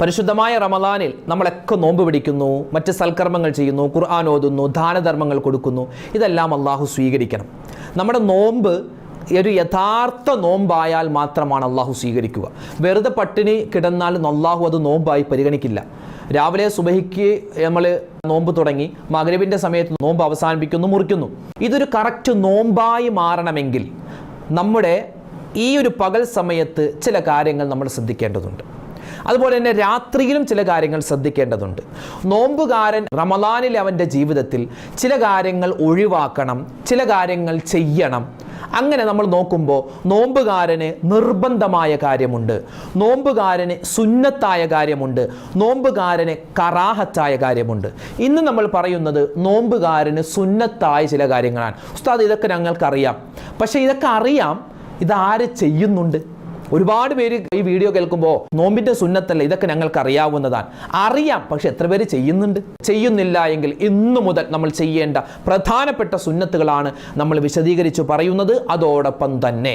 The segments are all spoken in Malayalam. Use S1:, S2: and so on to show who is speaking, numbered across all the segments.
S1: പരിശുദ്ധമായ റമദാനിൽ നമ്മളൊക്കെ നോമ്പ് പിടിക്കുന്നു മറ്റ് സൽക്കർമ്മങ്ങൾ ചെയ്യുന്നു ഖുർആൻ ഓതുന്നു ദാനധർമ്മങ്ങൾ കൊടുക്കുന്നു. ഇതെല്ലാം അള്ളാഹു സ്വീകരിക്കണം. നമ്മുടെ നോമ്പ് ഒരു യഥാർത്ഥ നോമ്പായാൽ മാത്രമാണ് അള്ളാഹു സ്വീകരിക്കുക. വെറുതെ പട്ടിണി കിടന്നാൽ അള്ളാഹു അത് നോമ്പായി പരിഗണിക്കില്ല. രാവിലെ സുബഹിക്ക് നമ്മൾ നോമ്പ് തുടങ്ങി മകരവിന്റെ സമയത്ത് നോമ്പ് അവസാനിപ്പിക്കുന്നു മുറിക്കുന്നു. ഇതൊരു കറക്റ്റ് നോമ്പായി മാറണമെങ്കിൽ നമ്മുടെ ഈ ഒരു പകൽ സമയത്ത് ചില കാര്യങ്ങൾ നമ്മൾ ശ്രദ്ധിക്കേണ്ടതുണ്ട്. അതുപോലെ തന്നെ രാത്രിയിലും ചില കാര്യങ്ങൾ ശ്രദ്ധിക്കേണ്ടതുണ്ട്. നോമ്പുകാരൻ റമദാനിൽ അവന്റെ ജീവിതത്തിൽ ചില കാര്യങ്ങൾ ഒഴിവാക്കണം ചില കാര്യങ്ങൾ ചെയ്യണം. അങ്ങനെ നമ്മൾ നോക്കുമ്പോൾ നോമ്പുകാരന് നിർബന്ധമായ കാര്യമുണ്ട്. നോമ്പുകാരന് സുന്നത്തായ കാര്യമുണ്ട്. നോമ്പുകാരന് കറാഹത്തായ കാര്യമുണ്ട്. ഇന്ന് നമ്മൾ പറയുന്നത് നോമ്പുകാരന് സുന്നത്തായ ചില കാര്യങ്ങളാണ്. ഉസ്താദ് ഇതൊക്കെ ഞങ്ങൾക്കറിയാം. പക്ഷേ ഇതൊക്കെ അറിയാം. ഇതാര് ചെയ്യുന്നുണ്ട്? ഒരുപാട് പേര് ഈ വീഡിയോ കേൾക്കുമ്പോൾ നോമ്പിന്റെ സുന്നത്തല്ല ഇതൊക്കെ ഞങ്ങൾക്ക് അറിയാവുന്നതാണ് അറിയാം പക്ഷെ എത്ര പേര് ചെയ്യുന്നുണ്ട്? ചെയ്യുന്നില്ല എങ്കിൽ ഇന്നു മുതൽ നമ്മൾ ചെയ്യേണ്ട പ്രധാനപ്പെട്ട സുന്നത്തുകളാണ് നമ്മൾ വിശദീകരിച്ചു പറയുന്നത്. അതോടൊപ്പം തന്നെ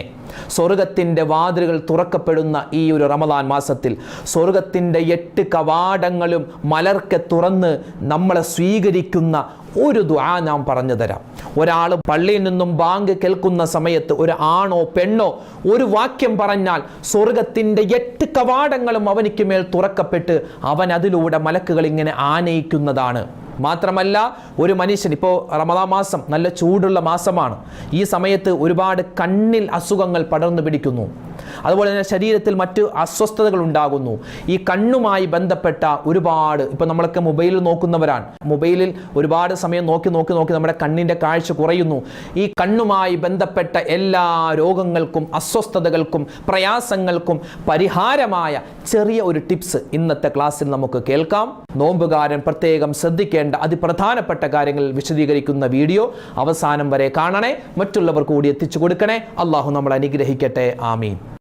S1: സ്വർഗത്തിന്റെ വാതിലുകൾ തുറക്കപ്പെടുന്ന ഈ ഒരു റമദാൻ മാസത്തിൽ സ്വർഗത്തിന്റെ എട്ട് കവാടങ്ങളും മലർക്കെ തുറന്ന് നമ്മളെ സ്വീകരിക്കുന്ന ഒരു ദുആ ഞാൻ പറഞ്ഞു തരാം. ഒരാൾ പള്ളിയിൽ നിന്നും ബാങ്ക് കേൾക്കുന്ന സമയത്ത് ഒരു ആണോ പെണ്ണോ ഒരു വാക്യം പറഞ്ഞാൽ സ്വർഗത്തിന്റെ എട്ട് കവാടങ്ങളും അവനിക്ക് മേൽ തുറക്കപ്പെട്ട് അവൻ അതിലൂടെ മലക്കുകൾ ഇങ്ങനെ ആനയിക്കുന്നതാണ്. മാത്രമല്ല ഒരു മനുഷ്യൻ ഇപ്പോൾ റമദാ മാസം നല്ല ചൂടുള്ള മാസമാണ്. ഈ സമയത്ത് ഒരുപാട് കണ്ണിൽ അസുഖങ്ങൾ പടർന്നു പിടിക്കുന്നു. അതുപോലെ തന്നെ ശരീരത്തിൽ മറ്റ് അസ്വസ്ഥതകൾ ഉണ്ടാകുന്നു. ഈ കണ്ണുമായി ബന്ധപ്പെട്ട ഒരുപാട് ഇപ്പം നമ്മളൊക്കെ മൊബൈലിൽ നോക്കുന്നവരാണ്. മൊബൈലിൽ ഒരുപാട് സമയം നോക്കി നോക്കി നോക്കി നമ്മുടെ കണ്ണിന്റെ കാഴ്ച കുറയുന്നു. ഈ കണ്ണുമായി ബന്ധപ്പെട്ട എല്ലാ രോഗങ്ങൾക്കും അസ്വസ്ഥതകൾക്കും പ്രയാസങ്ങൾക്കും പരിഹാരമായ ചെറിയ ഒരു ടിപ്സ് ഇന്നത്തെ ക്ലാസ്സിൽ നമുക്ക് കേൾക്കാം. നോമ്പുകാരൻ പ്രത്യേകം ശ്രദ്ധിക്കേണ്ട അതിപ്രധാനപ്പെട്ട കാര്യങ്ങൾ വിശദീകരിക്കുന്ന വീഡിയോ അവസാനം വരെ കാണണേ. മറ്റുള്ളവർ കൂടി എത്തിച്ചു കൊടുക്കണേ. അള്ളാഹു നമ്മൾ അനുഗ്രഹിക്കട്ടെ. ആമീൻ.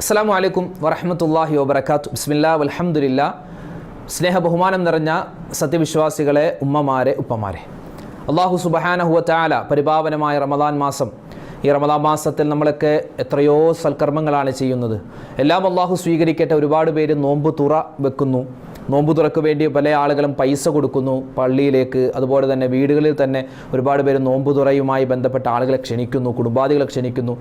S1: അസ്സാം വലൈക്കും വറഹമത്തല്ലാഹി വബർക്കാത്തു ബിസ്മില്ലാ വലഹമുല്ല സ്നേഹ ബഹുമാനം നിറഞ്ഞ സത്യവിശ്വാസികളെ ഉമ്മമാരെ ഉപ്പമാരെ. അള്ളാഹു സുബഹാനഹുവ ചാല പരിപാവനമായ റമദാൻ മാസം ഈ റമദാൻ മാസത്തിൽ നമ്മളൊക്കെ എത്രയോ സൽക്കർമ്മങ്ങളാണ് ചെയ്യുന്നത്. എല്ലാം അള്ളാഹു സ്വീകരിക്കട്ടെ. ഒരുപാട് പേര് നോമ്പ് തുറ വെക്കുന്നു. നോമ്പ് തുറക്ക് വേണ്ടി പല ആളുകളും പൈസ കൊടുക്കുന്നു പള്ളിയിലേക്ക്. അതുപോലെ തന്നെ വീടുകളിൽ തന്നെ ഒരുപാട് പേര് നോമ്പ് തുറയുമായി ബന്ധപ്പെട്ട ആളുകളെ ക്ഷണിക്കുന്നു കുടുംബാദികളെ ക്ഷണിക്കുന്നു.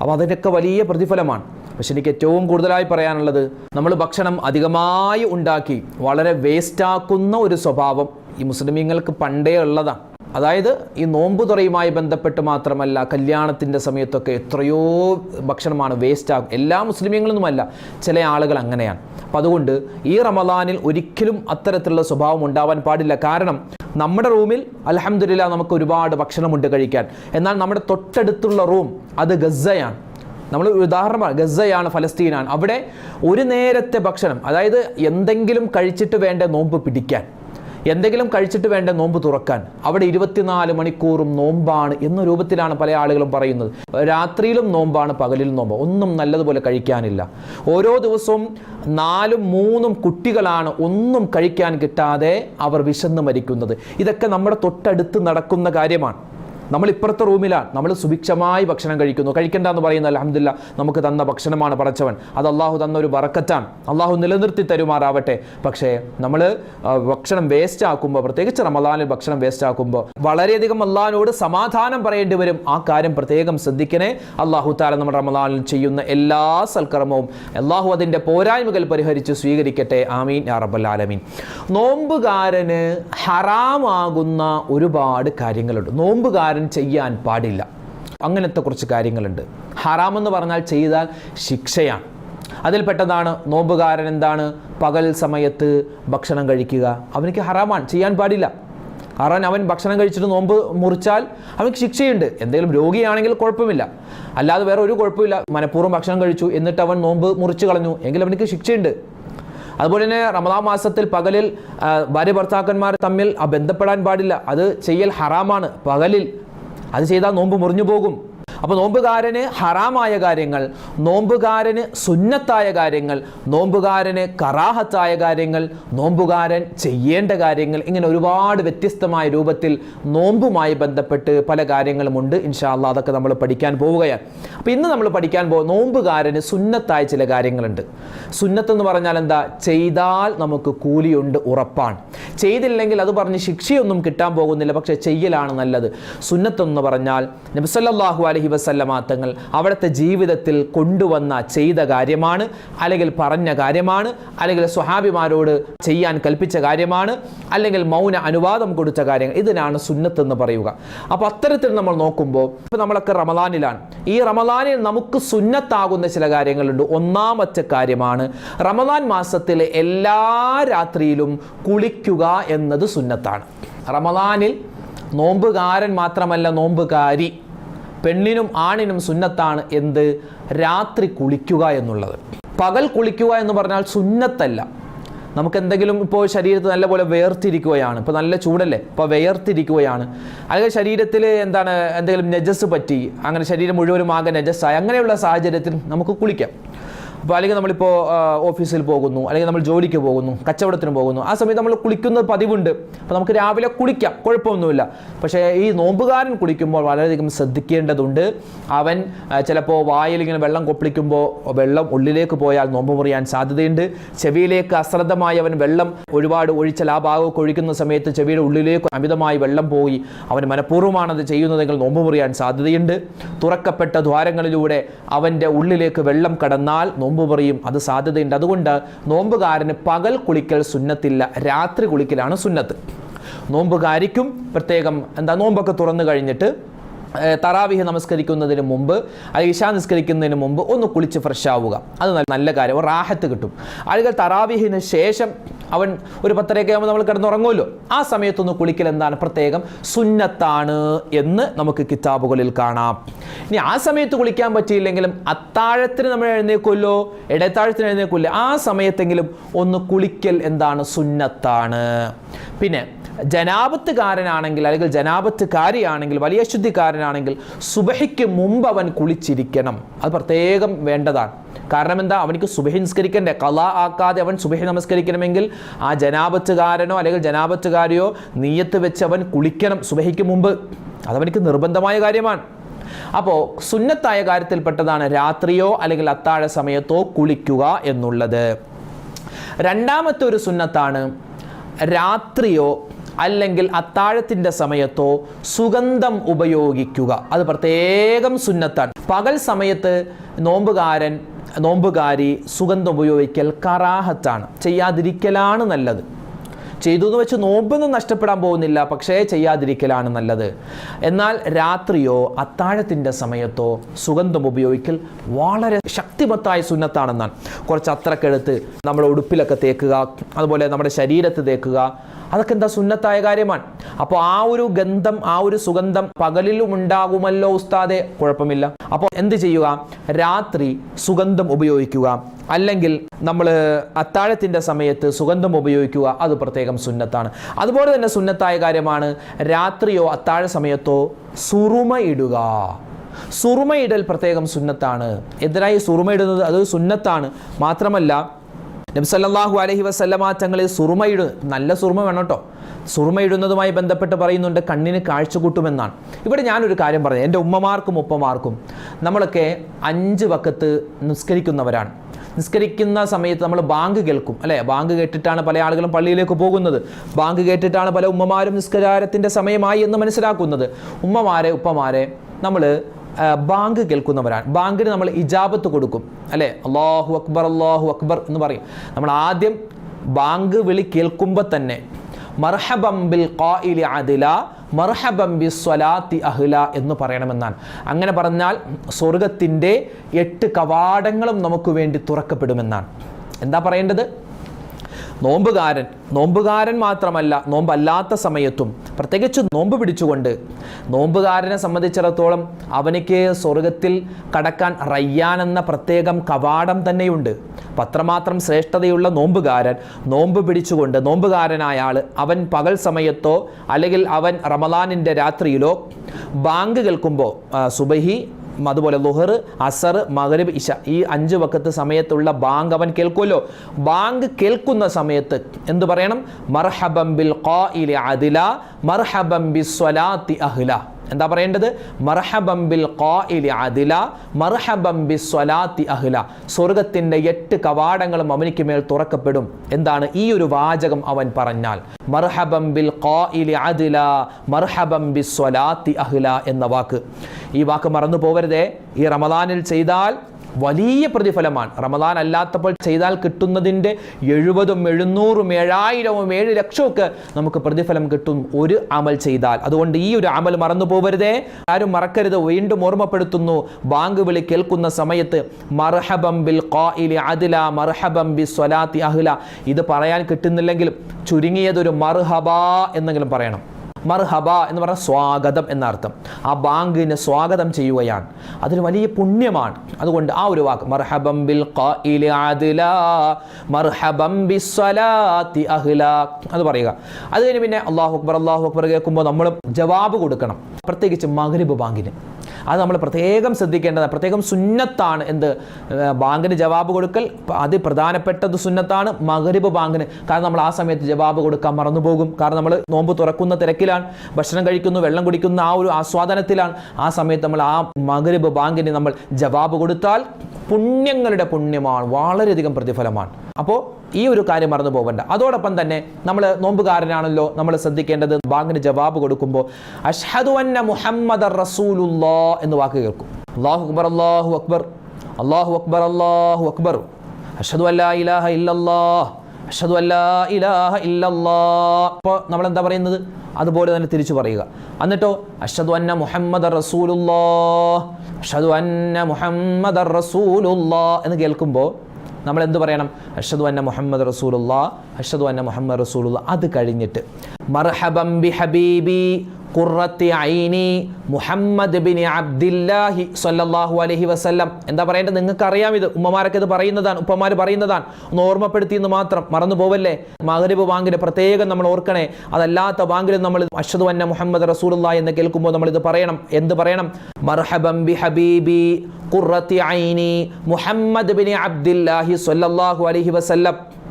S1: അപ്പോൾ അതിനൊക്കെ വലിയ പ്രതിഫലമാണ്. പക്ഷെ എനിക്ക് ഏറ്റവും കൂടുതലായി പറയാനുള്ളത് നമ്മൾ ഭക്ഷണം അധികമായി ഉണ്ടാക്കി വളരെ വേസ്റ്റാക്കുന്ന ഒരു സ്വഭാവം ഈ മുസ്ലിമീങ്ങൾക്ക് പണ്ടേ ഉള്ളതാണ് അതായത് ഈ നോമ്പ് തുറയുമായി ബന്ധപ്പെട്ട് മാത്രമല്ല കല്യാണത്തിന്റെ സമയത്തൊക്കെ എത്രയോ ഭക്ഷണമാണ് വേസ്റ്റ് ആകും എല്ലാ മുസ്ലിമീങ്ങളൊന്നുമല്ല ചില ആളുകൾ അങ്ങനെയാണ്. അപ്പം അതുകൊണ്ട് ഈ റമദാനിൽ ഒരിക്കലും അത്തരത്തിലുള്ള സ്വഭാവം ഉണ്ടാവാൻ പാടില്ല. കാരണം നമ്മുടെ റൂമിൽ അലഹമില്ല നമുക്ക് ഒരുപാട് ഭക്ഷണമുണ്ട് കഴിക്കാൻ. എന്നാൽ നമ്മുടെ തൊട്ടടുത്തുള്ള റൂം അത് ഗസയാണ് നമ്മൾ ഉദാഹരണമാണ് ഗസയാണ് ഫലസ്തീനാണ്. അവിടെ ഒരു നേരത്തെ ഭക്ഷണം അതായത് എന്തെങ്കിലും കഴിച്ചിട്ട് വേണ്ട നോമ്പ് പിടിക്കാൻ എന്തെങ്കിലും കഴിച്ചിട്ട് വേണ്ട നോമ്പ് തുറക്കാൻ അവിടെ ഇരുപത്തിനാല് മണിക്കൂറും നോമ്പാണ് എന്ന രൂപത്തിലാണ് പല ആളുകളും പറയുന്നത്. രാത്രിയിലും നോമ്പാണ് പകലിലും നോമ്പ്. ഒന്നും നല്ലതുപോലെ കഴിക്കാനില്ല. ഓരോ ദിവസവും നാലും മൂന്നും കുട്ടികളാണ് ഒന്നും കഴിക്കാൻ കിട്ടാതെ അവർ വിശന്ന് മരിക്കുന്നത്. ഇതൊക്കെ നമ്മുടെ തൊട്ടടുത്ത് നടക്കുന്ന കാര്യമാണ്. നമ്മൾ ഇപ്പുറത്തെ റൂമിലാണ്. നമ്മൾ സുഭിക്ഷമായി ഭക്ഷണം കഴിക്കുന്നു. കഴിക്കണ്ട എന്ന് പറയുന്ന അലഹമില്ല നമുക്ക് തന്ന ഭക്ഷണമാണ് പറച്ചവൻ അത് അള്ളാഹു തന്ന ഒരു വറക്കറ്റാണ് അള്ളാഹു നിലനിർത്തി തരുമാറാവട്ടെ. പക്ഷേ നമ്മൾ ഭക്ഷണം വേസ്റ്റ് ആക്കുമ്പോൾ പ്രത്യേകിച്ച് റമദാനിൽ ഭക്ഷണം വേസ്റ്റ് ആക്കുമ്പോൾ വളരെയധികം അള്ളാഹിനോട് സമാധാനം പറയേണ്ടി വരും. ആ കാര്യം പ്രത്യേകം ശ്രദ്ധിക്കണേ. അള്ളാഹു താല നമ്മുടെ റമദാനിൽ ചെയ്യുന്ന എല്ലാ സൽക്കർമ്മവും അള്ളാഹു അതിന്റെ പോരായ്മകൾ പരിഹരിച്ച് സ്വീകരിക്കട്ടെ. ആമീൻ. യാ റബ്ബൽ ആലമീൻ. നോമ്പുകാരന് ഹറാമാകുന്ന ഒരുപാട് കാര്യങ്ങളുണ്ട്. നോമ്പുകാരൻ ചെയ്യാൻ പാടില്ല. അങ്ങനത്തെ കുറച്ച് കാര്യങ്ങളുണ്ട്. ഹറാമെന്ന് പറഞ്ഞാൽ ചെയ്താൽ ശിക്ഷയാണ്. അതിൽ പെട്ടതാണ് നോമ്പുകാരൻ എന്താണ്? പകൽ സമയത്ത് ഭക്ഷണം കഴിക്കുക. അവനിക്ക് ഹറാമാണ് ചെയ്യാൻ പാടില്ല. കാരണം അവൻ ഭക്ഷണം കഴിച്ചിട്ട് നോമ്പ് മുറിച്ചാൽ അവനക്ക് ശിക്ഷയുണ്ട്. എന്തെങ്കിലും രോഗിയാണെങ്കിൽ കുഴപ്പമില്ല. അല്ലാതെ വേറെ ഒരു കുഴപ്പമില്ല. മനഃപൂർവം ഭക്ഷണം കഴിച്ചു എന്നിട്ട് അവൻ നോമ്പ് മുറിച്ച് കളഞ്ഞു എങ്കിൽ അവനക്ക് ശിക്ഷയുണ്ട്. അതുപോലെ തന്നെ റമദാൻ മാസത്തിൽ പകലിൽ ഭാര്യ ഭർത്താക്കന്മാർ തമ്മിൽ ബന്ധപ്പെടാൻ പാടില്ല. അത് ചെയ്യൽ ഹറാമാണ്. പകലിൽ അത് ചെയ്താൽ നോമ്പ് മുറിഞ്ഞു പോകും അപ്പോൾ നോമ്പുകാരന് ഹറാമായ കാര്യങ്ങൾ നോമ്പുകാരന് സുന്നത്തായ കാര്യങ്ങൾ നോമ്പുകാരന് കറാഹത്തായ കാര്യങ്ങൾ നോമ്പുകാരൻ ചെയ്യേണ്ട കാര്യങ്ങൾ ഇങ്ങനെ ഒരുപാട് വ്യത്യസ്തമായ രൂപത്തിൽ നോമ്പുമായി ബന്ധപ്പെട്ട് പല കാര്യങ്ങളുമുണ്ട് ഇൻഷാല്ല അതൊക്കെ നമ്മൾ പഠിക്കാൻ പോവുകയാണ്. അപ്പോൾ ഇന്ന് നമ്മൾ പഠിക്കാൻ പോകും നോമ്പുകാരന് സുന്നത്തായ ചില കാര്യങ്ങളുണ്ട്. സുന്നത്ത് എന്ന് പറഞ്ഞാൽ എന്താ? ചെയ്താൽ നമുക്ക് കൂലിയുണ്ട് ഉറപ്പാണ്. ചെയ്തില്ലെങ്കിൽ അത് പറഞ്ഞ് ശിക്ഷയൊന്നും കിട്ടാൻ പോകുന്നില്ല പക്ഷേ ചെയ്യലാണ് നല്ലത്. സുന്നത്തെന്ന് പറഞ്ഞാൽ നബിസല്ലാഹു അലഹി വസല്ലമ തങ്ങൾ അവിടുത്തെ ജീവിതത്തിൽ കൊണ്ടുവന്ന ചെയ്ത കാര്യമാണ് അല്ലെങ്കിൽ പറഞ്ഞ കാര്യമാണ് അല്ലെങ്കിൽ സ്വഹാബിമാരോട് ചെയ്യാൻ കൽപ്പിച്ച കാര്യമാണ് അല്ലെങ്കിൽ മൗന അനുവാദം കൊടുത്ത കാര്യങ്ങൾ. ഇതിനാണ് സുന്നത്ത് എന്ന് പറയുക. അപ്പോൾ അത്തരത്തിൽ നമ്മൾ നോക്കുമ്പോൾ ഇപ്പോൾ നമ്മളൊക്കെ റമദാനിലാണ്. ഈ റമദാനിൽ നമുക്ക് സുന്നത്താകുന്ന ചില കാര്യങ്ങളുണ്ട്. ഒന്നാമത്തെ കാര്യമാണ് റമദാൻ മാസത്തിലെ എല്ലാ രാത്രിയിലും കുളിക്കുക എന്നത് സുന്നത്താണ്. റമദാനിൽ നോമ്പുകാരൻ മാത്രമല്ല നോമ്പുകാരി. പെണ്ണിനും ആണിനും സുന്നത്താണ് എന്ത്? രാത്രി കുളിക്കുക എന്നുള്ളത്. പകൽ കുളിക്കുക എന്ന് പറഞ്ഞാൽ സുന്നത്തല്ല. നമുക്ക് എന്തെങ്കിലും ഇപ്പോൾ ശരീരത്തിൽ നല്ലപോലെ വേർത്തിരിക്കുകയാണ് ഇപ്പോൾ നല്ല ചൂടല്ലേ? ഇപ്പോൾ വേർത്തിരിക്കുകയാണ് അല്ലെങ്കിൽ ശരീരത്തിൽ എന്താണ് എന്തെങ്കിലും നജസ് പറ്റി അങ്ങനെ ശരീരം മുഴുവനും ആകെ നജസ്സായി അങ്ങനെയുള്ള സാഹചര്യത്തിൽ നമുക്ക് കുളിക്കാം. അപ്പോൾ അല്ലെങ്കിൽ നമ്മളിപ്പോൾ ഓഫീസിൽ പോകുന്നു അല്ലെങ്കിൽ നമ്മൾ ജോലിക്ക് പോകുന്നു കച്ചവടത്തിന് പോകുന്നു ആ സമയത്ത് നമ്മൾ കുളിക്കുന്ന പതിവുണ്ട്. അപ്പോൾ നമുക്ക് രാവിലെ കുളിക്കാം കുഴപ്പമൊന്നുമില്ല. പക്ഷേ ഈ നോമ്പുകാരൻ കുളിക്കുമ്പോൾ വളരെയധികം ശ്രദ്ധിക്കേണ്ടതുണ്ട്. അവൻ ചിലപ്പോൾ വായിൽ ഇങ്ങനെ വെള്ളം കൊപ്പിളിക്കുമ്പോൾ വെള്ളം ഉള്ളിലേക്ക് പോയാൽ നോമ്പ് മുറിയാൻ സാധ്യതയുണ്ട്. ചെവിയിലേക്ക് അശ്രദ്ധമായി അവൻ വെള്ളം ഒരുപാട് ഒഴിച്ചാൽ ആ ഭാഗമൊക്കെ ഒഴിക്കുന്ന സമയത്ത് ചെവിയുടെ ഉള്ളിലേക്ക് അമിതമായി വെള്ളം പോയി അവൻ മനഃപൂർവമാണത് ചെയ്യുന്നതെങ്കിൽ നോമ്പ് മുറിയാൻ സാധ്യതയുണ്ട്. തുറക്കപ്പെട്ട ദ്വാരങ്ങളിലൂടെ അവന്റെ ഉള്ളിലേക്ക് വെള്ളം കടന്നാൽ നോമ്പ് പറയും. അത് സാധ്യതയുണ്ട്. അതുകൊണ്ട് നോമ്പുകാരന് പകൽ കുളിക്കൽ സുന്നത്തില്ല. രാത്രി കുളിക്കലാണ് സുന്നത്ത്. നോമ്പുകാരിക്കും പ്രത്യേകം എന്താ നോമ്പൊക്കെ തുറന്നു കഴിഞ്ഞിട്ട് തറാവിഹ നമസ്കരിക്കുന്നതിന് മുമ്പ് അല്ലെങ്കിൽ ഇഷാ നിസ്കരിക്കുന്നതിന് മുമ്പ് ഒന്ന് കുളിച്ച് ഫ്രഷ് ആവുക. അത് നല്ല കാര്യം. റാഹത്ത് കിട്ടും. അല്ലെങ്കിൽ തറാവിഹിന് ശേഷം അവൻ ഒരു പത്തരയൊക്കെ ആകുമ്പോൾ നമ്മൾ കിടന്നുറങ്ങുമല്ലോ. ആ സമയത്തൊന്ന് കുളിക്കൽ എന്താണ് പ്രത്യേകം? സുന്നത്താണ് എന്ന് നമുക്ക് കിതാബുകളിൽ കാണാം. ഇനി ആ സമയത്ത് കുളിക്കാൻ പറ്റിയില്ലെങ്കിലും അത്താഴത്തിന് നമ്മൾ എഴുന്നേക്കുമല്ലോ? ഇടത്താഴത്തിന് എഴുന്നേക്കില്ല? ആ സമയത്തെങ്കിലും ഒന്ന് കുളിക്കൽ എന്താണ്? സുന്നത്താണ്. പിന്നെ ജനാപത്തുകാരനാണെങ്കിൽ അല്ലെങ്കിൽ ജനാപത്തുകാരിയാണെങ്കിൽ വലിയ ശുദ്ധിക്കാരനാണെങ്കിൽ സുബഹയ്ക്ക് മുമ്പ് അവൻ കുളിച്ചിരിക്കണം. അത് പ്രത്യേകം വേണ്ടതാണ്. കാരണം എന്താ? അവനിക്ക് സുബഹി നിസ്കരിക്കണ്ടേ? കല ആക്കാതെ അവൻ സുബഹി നമസ്കരിക്കണമെങ്കിൽ ആ ജനാപത്തുകാരനോ അല്ലെങ്കിൽ ജനാപത്തുകാരിയോ നീയത്ത് വെച്ച് അവൻ കുളിക്കണം സുബഹിക്ക് മുമ്പ്. അതവനിക്ക് നിർബന്ധമായ കാര്യമാണ്. അപ്പോൾ സുന്നത്തായ കാര്യത്തിൽപ്പെട്ടതാണ് രാത്രിയോ അല്ലെങ്കിൽ അത്താഴ സമയത്തോ കുളിക്കുക എന്നുള്ളത്. രണ്ടാമത്തെ ഒരു സുന്നത്താണ് രാത്രിയോ അല്ലെങ്കിൽ അത്താഴത്തിന്റെ സമയത്തോ സുഗന്ധം ഉപയോഗിക്കുക. അത് പ്രത്യേകം സുന്നത്താണ്. പകൽ സമയത്ത് നോമ്പുകാരൻ നോമ്പുകാരി സുഗന്ധം ഉപയോഗിക്കൽ കറാഹത്താണ്. ചെയ്യാതിരിക്കലാണ് നല്ലത്. ചെയ്തു എന്ന് വെച്ച് നോമ്പൊന്നും നഷ്ടപ്പെടാൻ പോകുന്നില്ല പക്ഷേ ചെയ്യാതിരിക്കലാണ് നല്ലത്. എന്നാൽ രാത്രിയോ അത്താഴത്തിന്റെ സമയത്തോ സുഗന്ധം ഉപയോഗിക്കൽ വളരെ ശക്തിമത്തായ സുന്നത്താണെന്നാണ്. കുറച്ച് അത്രക്കെടുത്ത് നമ്മുടെ ഉടുപ്പിലൊക്കെ തേക്കുക അതുപോലെ നമ്മുടെ ശരീരത്ത് തേക്കുക അതൊക്കെ എന്താ സുന്നത്തായ കാര്യമാണ്. അപ്പോൾ ആ ഒരു ഗന്ധം ആ ഒരു സുഗന്ധം പകലിലും ഉണ്ടാകുമല്ലോ ഉസ്താദെ? കുഴപ്പമില്ല. അപ്പോൾ എന്ത് ചെയ്യുക? രാത്രി സുഗന്ധം ഉപയോഗിക്കുക. അല്ലെങ്കിൽ നമ്മൾ അത്താഴത്തിന്റെ സമയത്ത് സുഗന്ധം ഉപയോഗിക്കുക. അത് പ്രത്യേകം സുന്നത്താണ്. അതുപോലെ തന്നെ സുന്നത്തായ കാര്യമാണ് രാത്രിയോ അത്താഴ സമയത്തോ സുറുമ ഇടുക. സുറുമയിടൽ പ്രത്യേകം സുന്നത്താണ്. എന്തിനായി സുറുമയിടുന്നത് അത് സുന്നത്താണ്. മാത്രമല്ല നബി അലഹി വസല്ലമ തങ്ങളിൽ സുറുമയിട് നല്ല സുറുമ വേണം കേട്ടോ സുറുമയിടുന്നതുമായി ബന്ധപ്പെട്ട് പറയുന്നുണ്ട് കണ്ണിന് കാഴ്ച കൂട്ടുമെന്നാണ്. ഇവിടെ ഞാനൊരു കാര്യം പറഞ്ഞു എന്റെ ഉമ്മമാർക്കും ഉപ്പമാർക്കും നമ്മളൊക്കെ അഞ്ച് വക്കത്ത് നിസ്കരിക്കുന്നവരാണ്. നിസ്കരിക്കുന്ന സമയത്ത് നമ്മൾ ബാങ്ക് കേൾക്കും അല്ലേ? ബാങ്ക് കേട്ടിട്ടാണ് പല ആളുകളും പള്ളിയിലേക്ക് പോകുന്നത്. ബാങ്ക് കേട്ടിട്ടാണ് പല ഉമ്മമാരും നിസ്കാരത്തിന്റെ സമയമായി എന്ന് മനസ്സിലാക്കുന്നത്. ഉമ്മമാരെ ഉപ്പമാരെ നമ്മൾ ബാങ്ക് കേൾക്കുന്നവരാണ്. ബാങ്കിന് നമ്മൾ ഇജാബത്ത് കൊടുക്കും. അല്ലേ? അള്ളാഹു അക്ബർ അള്ളാഹു അക്ബർ എന്ന് പറയും. നമ്മൾ ആദ്യം ബാങ്ക് വിളി കേൾക്കുമ്പോൾ തന്നെ മർഹബം ബിൽ ഖായിലി അദില മർഹബം ബി സ്വലാത്തി അഹ്ല എന്ന് പറയണമെന്നാണ്. അങ്ങനെ പറഞ്ഞാൽ സ്വർഗത്തിന്റെ എട്ട് കവാടങ്ങളും നമുക്ക് വേണ്ടി തുറക്കപ്പെടുമെന്നാണ്. എന്താ പറയേണ്ടത്? നോമ്പുകാരൻ നോമ്പുകാരൻ മാത്രമല്ല നോമ്പല്ലാത്ത സമയത്തും പ്രത്യേകിച്ച് നോമ്പ് പിടിച്ചുകൊണ്ട് നോമ്പുകാരനെ സംബന്ധിച്ചിടത്തോളം അവനിക്ക് സ്വർഗത്തിൽ കടക്കാൻ റയ്യാൻ എന്ന പ്രത്യേകം കവാടം തന്നെയുണ്ട്. പത്രമാത്രം ശ്രേഷ്ഠതയുള്ള നോമ്പുകാരൻ നോമ്പ് പിടിച്ചുകൊണ്ട് നോമ്പുകാരനായ ആൾ അവൻ പകൽ സമയത്തോ അല്ലെങ്കിൽ അവൻ റമദാനിന്റെ രാത്രിയിലോ ബാങ്ക് കേൾക്കുമ്പോൾ സുബഹി അതുപോലെ ലുഹർ അസർ മഗ്രിബ് ഇഷ ഈ അഞ്ച് വക്കത്ത് സമയത്തുള്ള ബാങ്ക് അവൻ കേൾക്കുമല്ലോ. ബാങ്ക് കേൾക്കുന്ന സമയത്ത് എന്ത് പറയണം? മർഹബം ബിൽ ഖാഇലി അദില മർഹബം ബിസ്വലാത്തി അഹ്ല. എന്താ പറയേണ്ടത്? മർഹബംബിൽ ഖാഇലി അദില മർഹബം ബിസ്വലാത്തി അഹ്ല. സ്വർഗത്തിന്റെ എട്ട് കവാടങ്ങളും അവനിക്ക് മേൽ തുറക്കപ്പെടും. എന്താണ് ഈ ഒരു വാചകം അവൻ പറഞ്ഞാൽ? മർഹബംബിൽ ഖാഇലി അദില മർഹബം ബിസ്വലാത്തി അഹ്ല എന്ന വാക്ക്. ഈ വാക്ക് മറന്നു പോവരുതേ ഈ റമദാനിൽ ചെയ്താൽ വലിയ പ്രതിഫലമാണ്. റമദാൻ അല്ലാത്തപ്പോൾ ചെയ്താൽ കിട്ടുന്നതിന്റെ എഴുപതും എഴുന്നൂറും ഏഴായിരവും ഏഴ് ലക്ഷമൊക്കെ നമുക്ക് പ്രതിഫലം കിട്ടും ഒരു അമൽ ചെയ്താൽ. അതുകൊണ്ട് ഈ ഒരു അമൽ മറന്നു പോകരുതേ ആരും മറക്കരുത്. വീണ്ടും ഓർമ്മപ്പെടുത്തുന്നു. ബാങ്ക് വിളി കേൾക്കുന്ന സമയത്ത് മർഹബം ബിൽ ഖായിലി അദില മർഹബം ബി സ്വലാത്തി അഹ്ല. ഇത് പറയാൻ കിട്ടുന്നില്ലെങ്കിലും ചുരുങ്ങിയതൊരു മർഹബ എന്നെങ്കിലും പറയണം. മർഹബ എന്ന് പറഞ്ഞ സ്വാഗതം എന്നർത്ഥം. ആ ബാങ്കിനെ സ്വാഗതം ചെയ്യുകയാണ്. അതൊരു വലിയ പുണ്യമാണ്. അതുകൊണ്ട് ആ ഒരു വാക്ക് മർഹബം ബിൽ മർഹബം അത് പറയുക. അത് കഴിഞ്ഞ് പിന്നെ അള്ളാഹു അക്ബർ അള്ളാഹു അക്ബർ കേൾക്കുമ്പോൾ നമ്മൾ ജവാബ് കൊടുക്കണം. പ്രത്യേകിച്ച് മഗ്രിബ് ബാങ്കിന്. അത് നമ്മൾ പ്രത്യേകം ശ്രദ്ധിക്കേണ്ടതാണ്. പ്രത്യേകം സുന്നത്താണ് എന്ത്? ബാങ്കിന് ജവാബ് കൊടുക്കൽ. അത് പ്രധാനപ്പെട്ടത് സുന്നത്താണ്. മകരിബ് ബാങ്കിന്. കാരണം നമ്മൾ ആ സമയത്ത് ജവാബ് കൊടുക്കാൻ മറന്നുപോകും. കാരണം നമ്മൾ നോമ്പ് തുറക്കുന്ന തിരക്കിലാണ്. ഭക്ഷണം കഴിക്കുന്നു വെള്ളം കുടിക്കുന്ന ആ ഒരു ആസ്വാദനത്തിലാണ്. ആ സമയത്ത് നമ്മൾ ആ മകരിബ് ബാങ്കിന് നമ്മൾ ജവാബ് കൊടുത്താൽ പുണ്യങ്ങളുടെ പുണ്യമാണ്. വളരെയധികം പ്രതിഫലമാണ്. അപ്പോൾ ഈ ഒരു കാര്യം മറന്നു പോകണ്ട അതോടൊപ്പം തന്നെ നമ്മൾ നോമ്പുകാരനാണല്ലോ. നമ്മൾ ശ്രദ്ധിക്കേണ്ടത് ബാങ്കിന് ജവാബ് കൊടുക്കുമ്പോൾ അഷ്ഹദു അന്ന മുഹമ്മദ് റസൂലുല്ലാ എന്ന് വാക്ക് കേൾക്കും. അള്ളാഹു അക്ബർ അള്ളാഹു അക്ബർ അള്ളാഹു അക്ബർ അള്ളാഹു അക്ബർ. അഷ്ഹദു അല്ലാ ഇലാഹ ഇല്ലല്ലാഹ് അഷ്ഹദു അല്ലാ ഇലാഹ ഇല്ലല്ലാ അപ്പോൾ നമ്മൾ എന്താ പറയുന്നത്? അതുപോലെ തന്നെ തിരിച്ചു പറയുക. എന്നിട്ടോ അഷ്ഹദു അന്ന മുഹമ്മദ് റസൂലുല്ലാ അഷ്ഹദു അന്ന മുഹമ്മദ് റസൂലുല്ലാ എന്ന് കേൾക്കുമ്പോൾ നമ്മൾ എന്ത് പറയണം? അഷദു അന്ന മുഹമ്മദ് റസൂലുള്ള അഷദു അന്ന മുഹമ്മദ് റസൂലുള്ള അത് കഴിഞ്ഞിട്ട് മർഹബം ബി ഹബീബി ഖുറത്തി ഐനി മുഹമ്മദ് ബിൻ അബ്ദില്ലാഹി സല്ലാഹു അലഹി വസല്ലം. എന്താ പറയേണ്ടത്? നിങ്ങൾക്ക് അറിയാം ഇത്. ഉമ്മമാരൊക്കെ ഇത് പറയുന്നതാണ്. ഉപ്പമാർ പറയുന്നതാണ്. ഒന്ന് ഓർമ്മപ്പെടുത്തി എന്ന് മാത്രം മറന്നു പോവല്ലേ? മഗ്രിബ് ബാങ്കിന് പ്രത്യേകം നമ്മൾ ഓർക്കണേ. അതല്ലാത്ത ബാങ്കിലും നമ്മൾ അഷദ് വന്ന മുഹമ്മദ് റസൂലുള്ള എന്ന് കേൾക്കുമ്പോൾ നമ്മൾ ഇത് പറയണം. എന്ത് പറയണം? മർഹബം ബി ഹബീബി കുറത്തി ഐനി മുഹമ്മദ് ബിൻ അബ്ദില്ലാഹി സല്ലാഹു അലഹി വസല്ലം.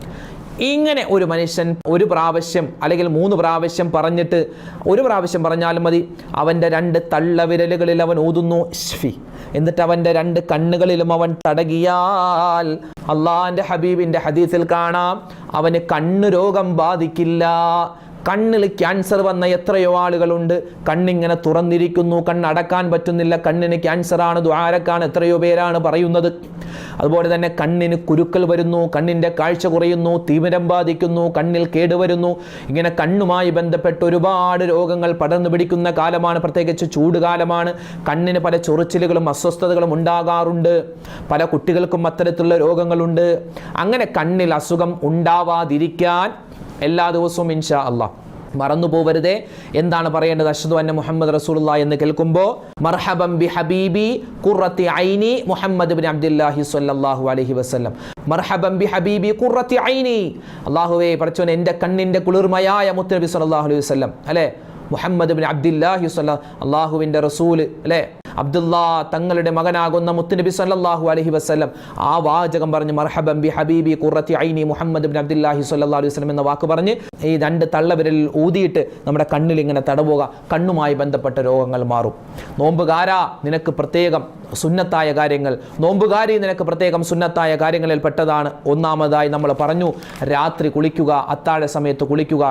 S1: ഇങ്ങനെ ഒരു മനുഷ്യൻ ഒരു പ്രാവശ്യം അല്ലെങ്കിൽ മൂന്ന് പ്രാവശ്യം പറഞ്ഞിട്ട് ഒരു പ്രാവശ്യം പറഞ്ഞാലും മതി. അവന്റെ രണ്ട് തള്ളവിരലുകളിൽ അവൻ ഊതുന്നു ഷ്ഫി എന്നിട്ട് അവന്റെ രണ്ട് കണ്ണുകളിലും അവൻ തടകിയാൽ അള്ളാഹിന്റെ ഹബീബിന്റെ ഹദീസിൽ കാണാം. അവന് കണ്ണു രോഗം ബാധിക്കില്ല. കണ്ണിൽ ക്യാൻസർ വന്ന എത്രയോ ആളുകളുണ്ട്. കണ്ണിങ്ങനെ തുറന്നിരിക്കുന്നു. കണ്ണടക്കാൻ പറ്റുന്നില്ല. കണ്ണിന് ക്യാൻസറാണ് ദ്വാരക്കാണ് എത്രയോ പേരാണ് പറയുന്നത്. അതുപോലെ തന്നെ കണ്ണിന് കുരുക്കൾ വരുന്നു. കണ്ണിന്റെ കാഴ്ച കുറയുന്നു. തീവ്രം ബാധിക്കുന്നു. കണ്ണിൽ കേടുവരുന്നു ഇങ്ങനെ കണ്ണുമായി ബന്ധപ്പെട്ട് ഒരുപാട് രോഗങ്ങൾ പടർന്നു പിടിക്കുന്ന കാലമാണ്. പ്രത്യേകിച്ച് ചൂട് കാലമാണ് കണ്ണിന് പല ചൊറിച്ചിലുകളും അസ്വസ്ഥതകളും ഉണ്ടാകാറുണ്ട്. പല കുട്ടികൾക്കും അത്തരത്തിലുള്ള രോഗങ്ങളുണ്ട്. അങ്ങനെ കണ്ണിൽ അസുഖം ഉണ്ടാവാതിരിക്കാൻ എല്ലാ ദിവസവും ഇൻഷാ അള്ളാഹ് മറന്നു പോവരുതേ. എന്താണ് പറയേണ്ടത്? അഷ്ഹദു അന്ന മുഹമ്മദ് റസൂലുള്ള എന്ന് കേൾക്കുമ്പോൾ മർഹബം ബി ഹബീബി കുറത്തി ഐനി മുഹമ്മദ് ബിൻ അബ്ദുല്ലാഹി സ്വല്ലല്ലാഹു അലഹി വസ്ലം മർഹബം ബി ഹബീബി കുറത്തി ഐനി. അള്ളാഹുവേ പഠിച്ചോൻ എന്റെ കണ്ണിന്റെ കുളിർമയായ മുത്തനബി സ്വല്ലല്ലാഹു അലൈഹി വസല്ലം. അല്ലേ? മുഹമ്മദ് ബിൻ അബ്ദുല്ലാഹി സ്വല്ല അള്ളാഹുവിന്റെ റസൂൽ അല്ലേ? അബ്ദുല്ലാ തങ്ങളുടെ മകനാകുന്ന മുത്തുനബി സല്ലാഹു അലഹി വസ്ലം ആ വാചകം പറഞ്ഞ് മർഹബം ബി ഹബീബി കുറത്തി ഐനി മുഹമ്മദ് ബിൻ അബ്ദുല്ലാഹി സല്ലാ അലൈഹി വസ്ലം എന്ന വാക്ക് പറഞ്ഞ് ഈ രണ്ട് തള്ളവിരലിൽ ഊതിയിട്ട് നമ്മുടെ കണ്ണിൽ ഇങ്ങനെ തടവുക കണ്ണുമായി ബന്ധപ്പെട്ട രോഗങ്ങൾ മാറും. നോമ്പുകാരാ നിനക്ക് പ്രത്യേകം സുന്നത്തായ കാര്യങ്ങൾ. നോമ്പുകാരി നിനക്ക് പ്രത്യേകം സുന്നത്തായ കാര്യങ്ങളിൽ പെട്ടതാണ്. ഒന്നാമതായി നമ്മൾ പറഞ്ഞു രാത്രി കുളിക്കുക അത്താഴ സമയത്ത് കുളിക്കുക.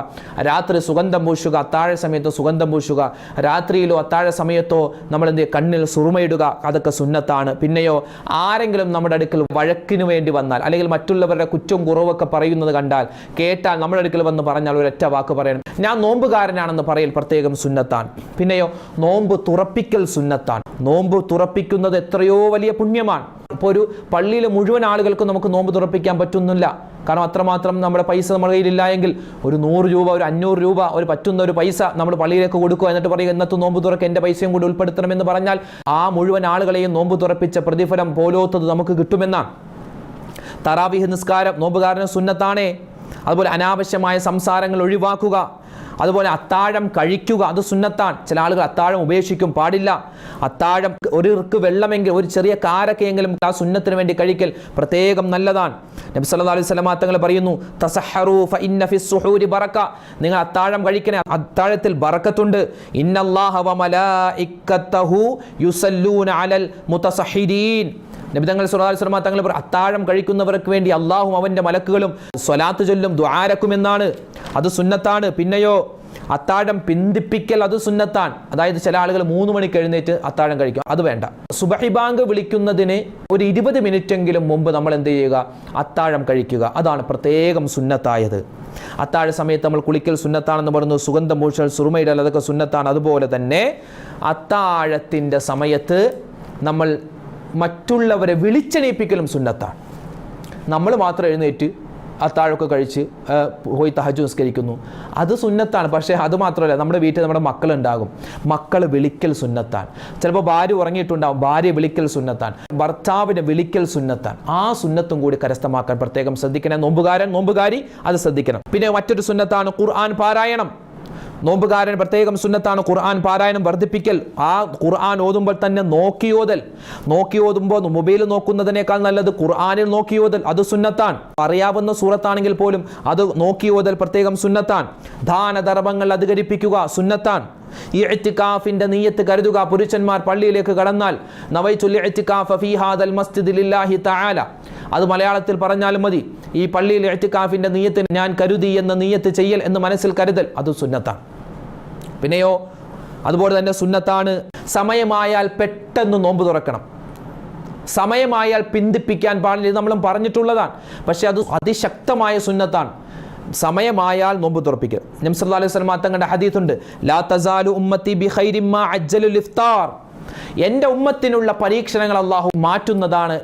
S1: രാത്രി സുഗന്ധം പൂശുക അത്താഴ സമയത്ത് സുഗന്ധം പൂശുക. രാത്രിയിലോ അത്താഴ സമയത്തോ നമ്മൾ എന്ത് ചെയ്യും? കണ്ണിൽ സുറുമയിടുക അതൊക്കെ സുന്നത്താണ്. പിന്നെയോ ആരെങ്കിലും നമ്മുടെ അടുക്കൽ വഴക്കിന് വേണ്ടി വന്നാൽ അല്ലെങ്കിൽ മറ്റുള്ളവരുടെ കുറ്റവും കുറവൊക്കെ പറയുന്നത് കണ്ടാൽ കേട്ടാൽ നമ്മുടെ അടുക്കൽ വന്ന് പറഞ്ഞാൽ ഒരൊറ്റ വാക്ക് പറയണം. ഞാൻ നോമ്പുകാരനാണെന്ന് പറയൽ പ്രത്യേകം സുന്നത്താണ്. പിന്നെയോ നോമ്പ് തുറപ്പിക്കൽ സുന്നത്താണ്. നോമ്പ് തുറപ്പിക്കുന്നത് എത്രയോ വലിയ പുണ്യമാണ്. ഇപ്പോൾ ഒരു പള്ളിയിലെ മുഴുവൻ ആളുകൾക്കും നമുക്ക് നോമ്പ് തുറപ്പിക്കാൻ പറ്റുന്നില്ല. കാരണം അത്രമാത്രം നമ്മുടെ പൈസ നമ്മുടെ കയ്യിലില്ല എങ്കിൽ ഒരു നൂറ് രൂപ ഒരു അഞ്ഞൂറ് രൂപ ഒരു പറ്റുന്ന ഒരു പൈസ നമ്മൾ പള്ളിയിലേക്ക് കൊടുക്കുക എന്നിട്ട് പറയുക ഇന്നത്തെ നോമ്പ് തുറക്ക് എന്റെ പൈസയും കൂടി ഉൾപ്പെടുത്തണമെന്ന് പറഞ്ഞാൽ ആ മുഴുവൻ ആളുകളെയും നോമ്പ് തുറപ്പിച്ച പ്രതിഫലം പോലോത്തത് നമുക്ക് കിട്ടുമെന്നാണ്. തറാവിഹ് നിസ്കാരം നോമ്പുകാരന് സുന്നത്താണേ. അതുപോലെ അനാവശ്യമായ സംസാരങ്ങൾ ഒഴിവാക്കുക. അതുപോലെ അത്താഴം കഴിക്കുക. അത് സുന്നത്താണ്. ചില ആളുകൾ അത്താഴം ഉപേക്ഷിക്കും പാടില്ല. അത്താഴം ഒരു ഇറുക്ക് വെള്ളമെങ്കിൽ ഒരു ചെറിയ കാരക്കെങ്കിലും ആ സുന്നത്തിന് വേണ്ടി കഴിക്കൽ പ്രത്യേകം നല്ലതാണ്. നബി സല്ലല്ലാഹു അലൈഹി വസല്ലം തങ്ങൾ പറയുന്നു തസഹറു ഫഇന്ന ഫിസ് സുഹൂരി ബറക നിങ്ങൾ അത്താഴം കഴിക്കണേ അത്താഴത്തിൽ ബറക്കത്തുണ്ട്. ഇന്നല്ലാഹ വ മലായിക്കത്തഹു യുസല്ലൂന അലൽ മുതസഹിരീൻ. നബി സുറാൽ സ്വലമ തങ്ങൾ അത്താഴം കഴിക്കുന്നവർക്ക് വേണ്ടി അള്ളാഹും അവന്റെ മലക്കുകളും സ്വലാത്ത് ചൊല്ലും ദ്വാരക്കുമെന്നാണ് അത് സുന്നത്താണ്. പിന്നെയോ അത്താഴം പിന്തിപ്പിക്കൽ അത് സുന്നത്താണ്. അതായത് ചില ആളുകൾ മൂന്ന് മണിക്ക് എഴുന്നേറ്റ് അത്താഴം കഴിക്കും. അത് വേണ്ട. സുബഹിബാങ്ക് വിളിക്കുന്നതിന് ഒരു ഇരുപത് മിനിറ്റെങ്കിലും മുമ്പ് നമ്മൾ എന്ത് ചെയ്യുക? അത്താഴം കഴിക്കുക. അതാണ് പ്രത്യേകം സുന്നത്തായത്. അത്താഴ സമയത്ത് നമ്മൾ കുളിക്കൽ സുന്നത്താണെന്ന് പറഞ്ഞു സുഗന്ധം പൂശൽ സുറുമയിടൽ അതൊക്കെ സുന്നത്താണ്. അതുപോലെ തന്നെ അത്താഴത്തിന്റെ സമയത്ത് നമ്മൾ മറ്റുള്ളവരെ വിളിച്ചെണീപ്പിക്കലും സുന്നത്താണ്. നമ്മൾ മാത്രം എഴുന്നേറ്റ് അത്താഴമൊക്കെ കഴിച്ച് പോയി തഹജ് നിസ്കരിക്കുന്നു. അത് സുന്നത്താണ്. പക്ഷേ അത് മാത്രമല്ല നമ്മുടെ വീട്ടിൽ നമ്മുടെ മക്കളുണ്ടാകും. മക്കൾ വിളിക്കൽ സുന്നത്താണ്. ചിലപ്പോൾ ഭാര്യ ഉറങ്ങിയിട്ടുണ്ടാകും ഭാര്യ വിളിക്കൽ സുന്നത്താണ്. ഭർത്താവിനെ വിളിക്കൽ സുന്നത്താണ്. ആ സുന്നത്തും കൂടി കരസ്ഥമാക്കാൻ പ്രത്യേകം ശ്രദ്ധിക്കണം. നോമ്പുകാരൻ നോമ്പുകാരി അത് ശ്രദ്ധിക്കണം. പിന്നെ മറ്റൊരു സുന്നത്താണ് ഖുർആൻ പാരായണം. നോമ്പുകാരൻ പ്രത്യേകം സുന്നത്താണ് ഖുർആൻ പാരായണം വർദ്ധിപ്പിക്കൽ. ആ ഖുർആൻ ഓതുമ്പോൾ തന്നെ നോക്കിയോതൽ. നോക്കിയോതുമ്പോൾ മൊബൈൽ നോക്കുന്നതിനേക്കാൾ നല്ലത് ഖുർആനിൽ നോക്കിയോതൽ. അത് സുന്നത്താണ്. അറിയാവുന്ന സൂറത്താണെങ്കിൽ പോലും അത് നോക്കിയോതൽ പ്രത്യേകം സുന്നത്താണ്. ദാനധർമ്മങ്ങൾ അധികരിപ്പിക്കുക സുന്നത്താണ്. ഈ എത്തിക്കാഫിന്റെ നീയത്ത് കരുതുക. പുരുഷന്മാർ പള്ളിയിലേക്ക് കടന്നാൽ മസ്ജിദി തആല. അത് മലയാളത്തിൽ പറഞ്ഞാലും മതി ഈ പള്ളിയിൽ എത്തിക്കാഫിന്റെ നീയത്തിന് ഞാൻ കരുതി എന്ന നീയത്ത് ചെയ്യൽ എന്ന് മനസ്സിൽ കരുതൽ അത് സുന്നത്താണ്. പിന്നെയോ അതുപോലെ തന്നെ സുന്നത്താണ് സമയമായാൽ പെട്ടെന്ന് നോമ്പ് തുറക്കണം. സമയമായാൽ പിന്തിപ്പിക്കാൻ പാടില്ല. നമ്മളും പറഞ്ഞിട്ടുള്ളതാണ്. പക്ഷെ അത് അതിശക്തമായ സുന്നത്താണ്. സമയമായാൽ നോമ്പ് തുറപ്പിക്കുക നംസല്ലാ അലൈഹി സ്വലം തങ്ങളുടെ ഹദീത്തുണ്ട് ലാ തസാലു ഉമ്മത്തി ബി ഖൈരിമ്മ അജ്ജലുൽ ഇഫ്താർ എന്റെ ഉമ്മത്തിനുള്ള പരീക്ഷണങ്ങൾ അള്ളാഹു മാറ്റുന്നതാണ്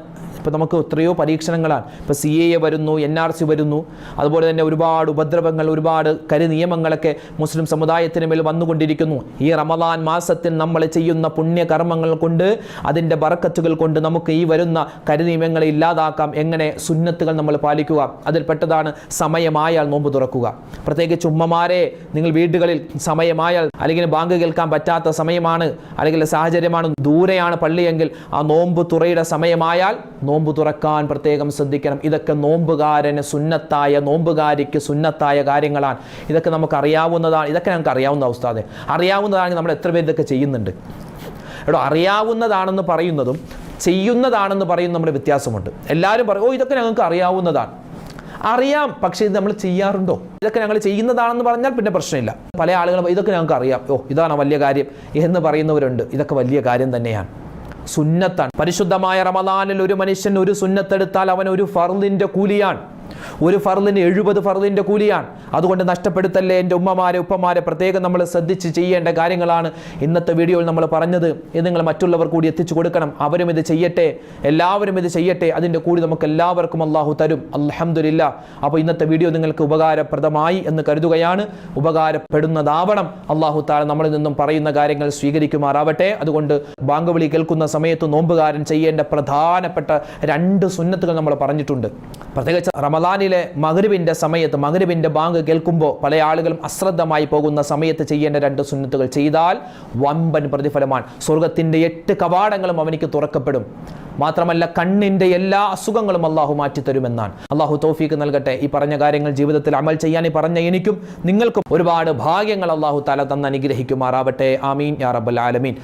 S1: ഇപ്പോൾ നമുക്ക് എത്രയോ പരീക്ഷണങ്ങളാണ്. ഇപ്പോൾ സി എ വരുന്നു എൻ ആർ സി വരുന്നു. അതുപോലെ തന്നെ ഒരുപാട് ഉപദ്രവങ്ങൾ ഒരുപാട് കരിനിയമങ്ങളൊക്കെ മുസ്ലിം സമുദായത്തിന് മേൽ വന്നുകൊണ്ടിരിക്കുന്നു. ഈ റമദാൻ മാസത്തിൽ നമ്മൾ ചെയ്യുന്ന പുണ്യകർമ്മങ്ങൾ കൊണ്ട് അതിന്റെ ബറക്കത്തുകൾ കൊണ്ട് നമുക്ക് ഈ വരുന്ന കരിനിയമങ്ങളെ ഇല്ലാതാക്കാം. എങ്ങനെ? സുന്നത്തുകൾ നമ്മൾ പാലിക്കുക. അതിൽ പെട്ടതാണ് സമയമായാൽ നോമ്പ് തുറക്കുക. പ്രത്യേകിച്ച് ഉമ്മമാരെ നിങ്ങൾ വീടുകളിൽ സമയമായാൽ അല്ലെങ്കിൽ ബാങ്ക് കേൾക്കാൻ പറ്റാത്ത സമയമാണ് അല്ലെങ്കിൽ സാഹചര്യമാണ് ദൂരെയാണ് പള്ളിയെങ്കിൽ ആ നോമ്പ് തുറയുടെ സമയമായാൽ നോമ്പ് തുറക്കാൻ പ്രത്യേകം ശ്രദ്ധിക്കണം. ഇതൊക്കെ നോമ്പുകാരന് സുന്നത്തായ നോമ്പുകാരിക്ക് സുന്നത്തായ കാര്യങ്ങളാണ്. ഇതൊക്കെ നമുക്ക് അറിയാവുന്നതാണ് ഇതൊക്കെ നമുക്ക് അറിയാവുന്ന അവസ്ഥാതെ അറിയാവുന്നതാണെങ്കിൽ നമ്മൾ എത്ര പേര് ഇതൊക്കെ ചെയ്യുന്നുണ്ട്? എടോ അറിയാവുന്നതാണെന്ന് പറയുന്നതും ചെയ്യുന്നതാണെന്ന് പറയുന്ന നമ്മുടെ വ്യത്യാസമുണ്ട്. എല്ലാവരും പറയും ഓ ഇതൊക്കെ ഞങ്ങൾക്ക് അറിയാവുന്നതാണ്. അറിയാം പക്ഷേ ഇത് നമ്മൾ ചെയ്യാറുണ്ടോ? ഇതൊക്കെ ഞങ്ങൾ ചെയ്യുന്നതാണെന്ന് പറഞ്ഞാൽ പിന്നെ പ്രശ്നമില്ല. പല ആളുകളും ഇതൊക്കെ ഞങ്ങൾക്ക് അറിയാം ഓ ഇതാണ് വലിയ കാര്യം എന്ന് പറയുന്നവരുണ്ട്. ഇതൊക്കെ വലിയ കാര്യം തന്നെയാണ്. സുന്നത്താണ്. പരിശുദ്ധമായ റമദാനിൽ ഒരു മനുഷ്യൻ ഒരു സുന്നത്തെടുത്താൽ അവൻ ഒരു ഫർദിന്റെ കൂലിയാണ്. ഒരു ഫർദിന് എഴുപത് ഫർദിന്റെ കൂലിയാണ്. അതുകൊണ്ട് നഷ്ടപ്പെടുത്തല്ലേ എന്റെ ഉമ്മമാരെ ഉപ്പമാരെ? പ്രത്യേകം നമ്മൾ ശ്രദ്ധിച്ച് ചെയ്യേണ്ട കാര്യങ്ങളാണ് ഇന്നത്തെ വീഡിയോയിൽ നമ്മൾ പറഞ്ഞത്. ഇത് നിങ്ങൾ മറ്റുള്ളവർ കൂടി എത്തിച്ചു കൊടുക്കണം. അവരും ഇത് ചെയ്യട്ടെ. എല്ലാവരും ഇത് ചെയ്യട്ടെ. അതിന്റെ കൂടി നമുക്ക് എല്ലാവർക്കും അള്ളാഹു തരും. അലഹമില്ല അപ്പോൾ ഇന്നത്തെ വീഡിയോ നിങ്ങൾക്ക് ഉപകാരപ്രദമായി എന്ന് കരുതുകയാണ്. ഉപകാരപ്പെടുന്നതാവണം. അള്ളാഹു താല നമ്മളിൽ നിന്നും പറയുന്ന കാര്യങ്ങൾ സ്വീകരിക്കുമാറാവട്ടെ. അതുകൊണ്ട് ബാങ്ക് വിളി കേൾക്കുന്ന സമയത്ത് നോമ്പുകാരൻ ചെയ്യേണ്ട പ്രധാനപ്പെട്ട രണ്ട് സുന്നത്തുകൾ നമ്മൾ പറഞ്ഞിട്ടുണ്ട്. പ്രത്യേകിച്ച് റമദാനിലെ മകരുവിന്റെ സമയത്ത് മകരുവിന്റെ ബാങ്ക് കേൾക്കുമ്പോൾ പല ആളുകളും അശ്രദ്ധമായി പോകുന്ന സമയത്ത് ചെയ്യേണ്ട രണ്ട് സുന്നത്തുകൾ ചെയ്താൽ വമ്പൻ പ്രതിഫലമാണ്. സ്വർഗത്തിന്റെ എട്ട് കവാടങ്ങളും അവനിക്ക് തുറക്കപ്പെടും. മാത്രമല്ല കണ്ണിന്റെ എല്ലാ അസുഖങ്ങളും അള്ളാഹു മാറ്റിത്തരുമെന്നാണ്. അള്ളാഹു തോഫീക്ക് നൽകട്ടെ. ഈ പറഞ്ഞ കാര്യങ്ങൾ ജീവിതത്തിൽ അമൽ ചെയ്യാൻ ഈ പറഞ്ഞ എനിക്കും നിങ്ങൾക്കും ഒരുപാട് ഭാഗ്യങ്ങൾ അള്ളാഹു തല തന്ന് അനുഗ്രഹിക്കുമാറാവട്ടെ. ആമീൻ. യാ റബ്ബൽ ആലമീൻ.